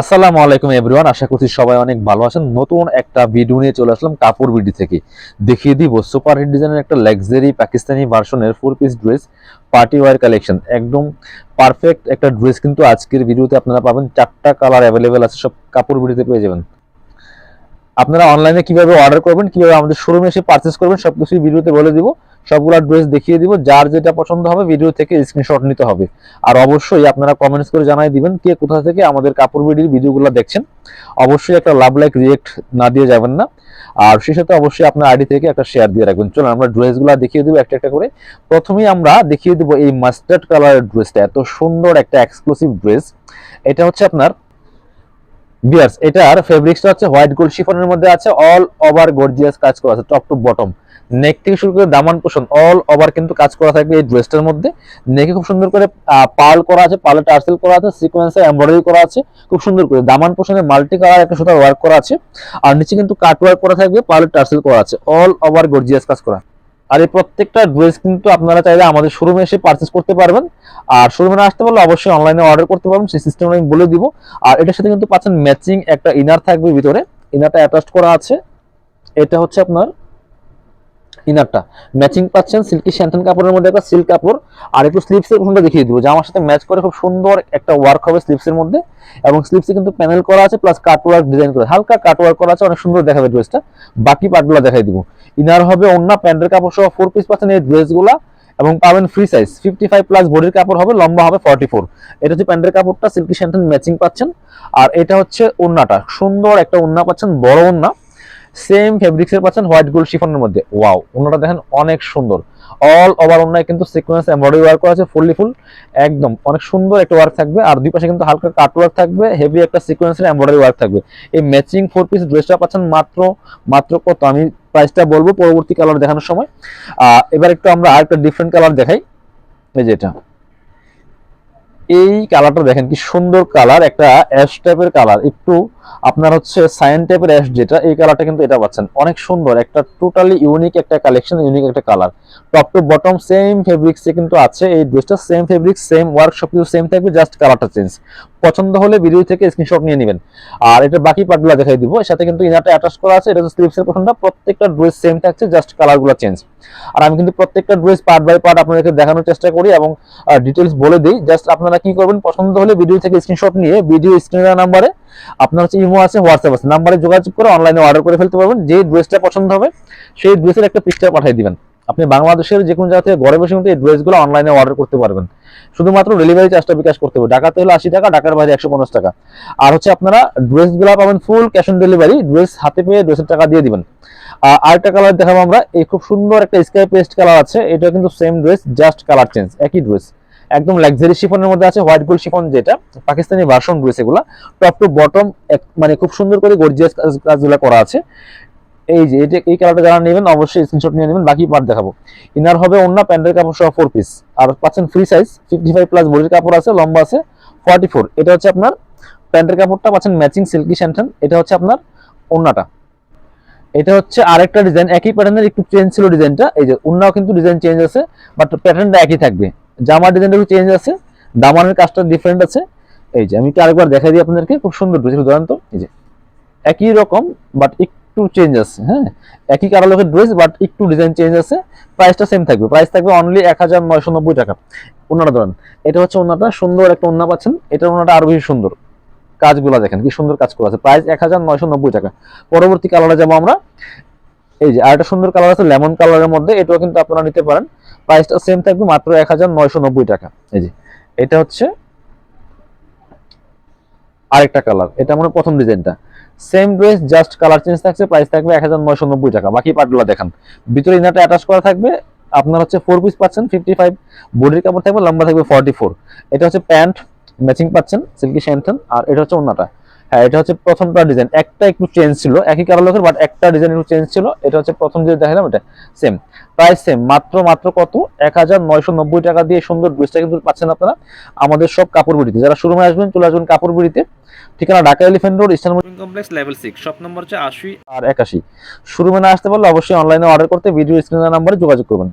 আসসালামু আলাইকুম এভরিওয়ান, আশা করছি সবাই অনেক ভালো আছেন। নতুন একটা ভিডিও নিয়ে চলে আসলাম কাপড় বিডি থেকে। দেখিয়ে দিব সুপার হিট ডিজাইনের একটা লাক্সারি পাকিস্তানি ভার্সনের four piece dress party wear collection একদম পারফেক্ট একটা ড্রেস কিন্তু আজকের ভিডিওতে আপনারা পাবেন। চারটা কালার অ্যাভেলেবেল আছে, সব কাপড় বিডিতে পেয়ে যাবেন। আপনারা অনলাইনে কীভাবে অর্ডার করবেন, কীভাবে আমাদের শোরুমে এসে পারচেস করবেন সবকিছু ভিডিওতে বলে দিব। সবগুলা ড্রেস দেখিয়ে দিব, যার যেটা পছন্দ হবে ভিডিও থেকে স্ক্রিনশট নিতে হবে। আর অবশ্যই আপনারা কমেন্টস করে জানাই দিবেন কে কোথা থেকে আমাদের কাপড় বিডির ভিডিওগুলো দেখছেন। অবশ্যই একটা লাভ লাইক রিয়েক্ট না দিয়ে যাবেন না। আর সেই সাথে অবশ্যই আপনার আইডি থেকে একটা শেয়ার দিয়ে রাখবেন। চলুন, আমরা ড্রেসগুলো দেখিয়ে দেবো একটা একটা করে। প্রথমেই আমরা দেখিয়ে দেবো এই মাস্টার্ড কালারের ড্রেসটা এত সুন্দর একটা এক্সক্লুসিভ ড্রেস এটা হচ্ছে আপনার বিয়ার্স এটার ফেব্রিক্সটা হচ্ছে হোয়াইট গোল্ড শিফনের মধ্যে আছে। অল ওভার গর্জিয়াস কাজ করা আছে টপ টু বটম নেক থেকে শুরু করে দামান পোষণ অল ওভার কিন্তু কাজ করা থাকবে এই ড্রেসটার মধ্যে। নেকে খুব সুন্দর করে পাল করা আছে পালে টার্সেল করা আছে সিকোয়েন্সে এমব্রয়ডারি করা আছে, খুব সুন্দর করে। দামান পোষণে মাল্টি কালার একটা সুতার ওয়ার্ক করা আছে। আর নিচে কিন্তু কাট ওয়ার্ক করা থাকবে পালে টার্সেল করা আছে অল ওভার গর্জিয়াস কাজ করা। আর এই প্রত্যেকটা ড্রেস কিন্তু আপনারা চাইলে আমাদের শোরুমে এসে পারচেস করতে পারবেন। আর শোরুমে আসতে পারলে অবশ্যই অনলাইনে অর্ডার করতে পারবেন, সেই সিস্টেম আমি বলে দিব। আর এটার সাথে কিন্তু পাচ্ছেন ম্যাচিং একটা ইনার থাকবে ভিতরে। ইনারটা অ্যাটাচ করা আছে। এটা হচ্ছে আপনার ইনারটা ম্যাচিং পাচ্ছেন সিল্কি শ্যান্টন কাপড়ের মধ্যে একটা সিল্ক কাপড় আর একটু স্লিপসের কোনটা দেখিয়ে দিব যে আমার সাথে ম্যাচ করে খুব সুন্দর একটা ওয়ার্ক হবে স্লিপসের মধ্যে এবং স্লিপসে কিন্তু প্যানেল করা আছে প্লাস কাট ওয়ার্ক ডিজাইন করা হালকা কাট ওয়ার্ক করা আছে, অনেক সুন্দর দেখাবে ড্রেসটা বাকি পার্টগুলো দেখাই দিব। ইনার হবে অন্য প্যান্টের কাপড় সহ ফোর পিস পাচ্ছেন এই ড্রেসগুলা এবং পাবেন free size fifty five plus বডির কাপড় হবে, লম্বা হবে ফর্টি ফোর এটা হচ্ছে প্যান্টের কাপড়টা সিল্কি শ্যান্টন ম্যাচিং পাচ্ছেন। আর এটা হচ্ছে ওন্নাটা সুন্দর একটা ওন্না পাচ্ছেন, বড় ওন্না সেম ফেব্রিক্সের পাচ্ছেন হোয়াইট গোল্ড শিফনের মধ্যে। ওয়াও ওনাটা দেখেন অনেক সুন্দর। অল ওভার ওনায় কিন্তু সিকোয়েন্স এমব্রয়ডারি ওয়ার্ক করা আছে ফুললি ফুল একদম। অনেক সুন্দর একটা ওয়ার্ক থাকবে, আর দুই পাশে কিন্তু হালকা কাট ওয়ার্ক থাকবে হেভি একটা সিকোয়েন্সের এমব্রয়ডারি ওয়ার্ক থাকবে। এই ম্যাচিং ফোর পিস ড্রেসটা পাচ্ছেন মাত্র মাত্র কত? আমি প্রাইসটা বলব পরবর্তী কালার দেখানোর সময়। এবার একটু আমরা আরেকটা ডিফারেন্ট কালার দেখাই। এই যে এটা। এই কালারটা দেখেন কি সুন্দর কালার একটা অ্যাশ টাইপের কালার একটু আপনার হচ্ছে সাইন টাইপের অ্যাশ যেটা, এই কালারটা কিন্তু এটা পাচ্ছেন। অনেক সুন্দর, একটা টোটালি ইউনিক একটা কালেকশন ইউনিক একটা colour top to bottom same ফেব্রিক্সে কিন্তু আছে। এই ড্রেসটা সেম ফেব্রিক সেম ওয়ার্ক সব কিছু সেম থাকবে জাস্ট কালারটা চেঞ্জ পছন্দ হলে ভিডিও থেকে স্ক্রিনশট নিয়ে নেবেন। আর এটা বাকি পার্টগুলো দেখাই দিব। সাথে কিন্তু ইনারটা অ্যাটাচ করা আছে, এটা হচ্ছে স্লিপসের পছন্দটা প্রত্যেকটা ড্রেস সেম থাকছে জাস্ট কালারগুলো চেঞ্জ আর আমি কিন্তু প্রত্যেকটা ড্রেস পার্ট বাই পার্ট আপনাদেরকে দেখানোর চেষ্টা করি এবং ডিটেলস বলে দিই। জাস্ট আপনারা কি করবেন, পছন্দ হলে ভিডিও থেকে স্ক্রিনশট নিয়ে ভিডিও স্ক্রিনের নাম্বারে আপনার হচ্ছে ইমো আছে হোয়াটসঅ্যাপ আছে। নাম্বারে যোগাযোগ করে অনলাইনে অর্ডার করে ফেলতে পারবেন। যে ড্রেসটা পছন্দ হবে, সেই ড্রেসের একটা পিকচার পাঠিয়ে দিবেন। আপনি বাংলাদেশের যে কোনো জায়গা থেকে ঘরে বসে কিন্তু এই ড্রেসগুলো অনলাইনে অর্ডার করতে পারবেন। শুধুমাত্র ডেলিভারি চার্জটা বিকাশ করতে হবে। ঢাকাতে হলে আশি টাকা, ঢাকার বাইরে একশো পঞ্চাশ টাকা। আর হচ্ছে আপনারা ড্রেসগুলো পাবেন full cash on delivery dress হাতে পেয়ে ড্রেসের টাকা দিয়ে দিবেন। আর আরেকটা কালার দেখাবো আমরা। এই খুব সুন্দর একটা স্কাই পেস্ট কালার আছে। এটা কিন্তু same dress just colour change একই ড্রেস একদম লাক্সারি শিফনের মধ্যে আছে হোয়াইট গোল্ড শিফন যেটা, পাকিস্তানি ভার্সন ড্রেস এগুলা। টপ টু বটম মানে খুব সুন্দর করে গর্জিয়াস কাজগুলো করা আছে। এই যে এটা এই কালারটা যারা নেবেন, অবশ্যই স্ক্রিনশট নিয়ে নেবেন, বাকি পার্ট দেখাবো। ইনার হবে অন্য প্যান্টের কাপড় সহ ফোর পিস আর পাচ্ছেন free size fifty five plus বডির কাপড় আছে, লম্বা আছে ফর্টি ফোর এটা হচ্ছে আপনার প্যান্টের কাপড়টা, পাচ্ছেন ম্যাচিং সিল্কি স্যান্টন এটা হচ্ছে আপনার ওন্নাটা এটা হচ্ছে আরেকটা ডিজাইন একই প্যাটার্নের একটু চেঞ্জ ছিল ডিজাইনটা এই যে উন্নাও কিন্তু ডিজাইন চেঞ্জ আছে বাট প্যাটার্নটা একই থাকবে। জামার ডিজাইনটা একটু চেঞ্জ আছে, দামানের কাজটা ডিফারেন্ট আছে। এই যে, আমি একটু আরেকবার দেখাই দিই আপনাদেরকে, খুব সুন্দর ড্রেস তো এই যে, একই রকম বাট একটু চেঞ্জ আছে হ্যাঁ? একই কালারের ড্রেস বাট একটু ডিজাইন চেঞ্জ আছে। প্রাইসটা সেম থাকবে। প্রাইস থাকবে অনলি এক হাজার নয়শো নব্বই টাকা। ওনাটা ধরেন, এটা হচ্ছে ওনাটা সুন্দর একটা ওনা পাচ্ছেন। এটা ওনাটা আরও বেশি সুন্দর। কাজগুলো দেখেন, কি সুন্দর কাজ করা আছে। প্রাইস এক হাজার নয়শো নব্বই টাকা। পরবর্তী কালারে যাব আমরা। এই যে, আরেকটা সুন্দর কালার আছে লেমন কালারের মধ্যে, এটাও কিন্তু আপনারা নিতে পারেন। প্রাইসটা সেম থাকবে মাত্র এক হাজার নয়শো নব্বই টাকা। এই যে, এটা হচ্ছে আরেকটা কালার এটা মানে প্রথম ডিজাইনটা same dress just colour change থাকছে প্রাইস থাকবে এক হাজার নয়শো নব্বই টাকা। বাকি পার্টগুলো দেখান। ভিতরে ইনারটা অ্যাটাচ করা থাকবে, আপনার হচ্ছে ফোর পিস পাচ্ছেন ফিফটি ফাইভ বডির কাপড় থাকবে, লম্বা থাকবে ফর্টি ফোর এটা হচ্ছে প্যান্ট ম্যাচিং পাচ্ছেন সিল্কি শ্যান্টন আর এটা হচ্ছে অন্যটা এটা হচ্ছে প্রথমটা ডিজাইন একটা একটু চেঞ্জ ছিল একই কালার বাট একটা ডিজাইন একটু চেঞ্জ ছিল। এটা হচ্ছে প্রথম যে দেখালাম এটা সেম প্রাইস সেম মাত্র মাত্র কত? এক হাজার নয়শো নব্বই টাকা দিয়ে সুন্দর ড্রেসটা কিন্তু পাচ্ছেন আপনারা। আমাদের সব কাপড় বিড়িতে। যারা শোরুমে আসবেন চলে আসবেন কাপড় বিড়িতে। ঠিকানা Dhaka Elephant Road Eastern Complex level six shop number হচ্ছে আশি। আর একাশি। শোরুমে না আসতে পারলে অবশ্যই অনলাইনে অর্ডার করতে ভিডিও স্ক্রিনের নাম্বারে যোগাযোগ করবেন।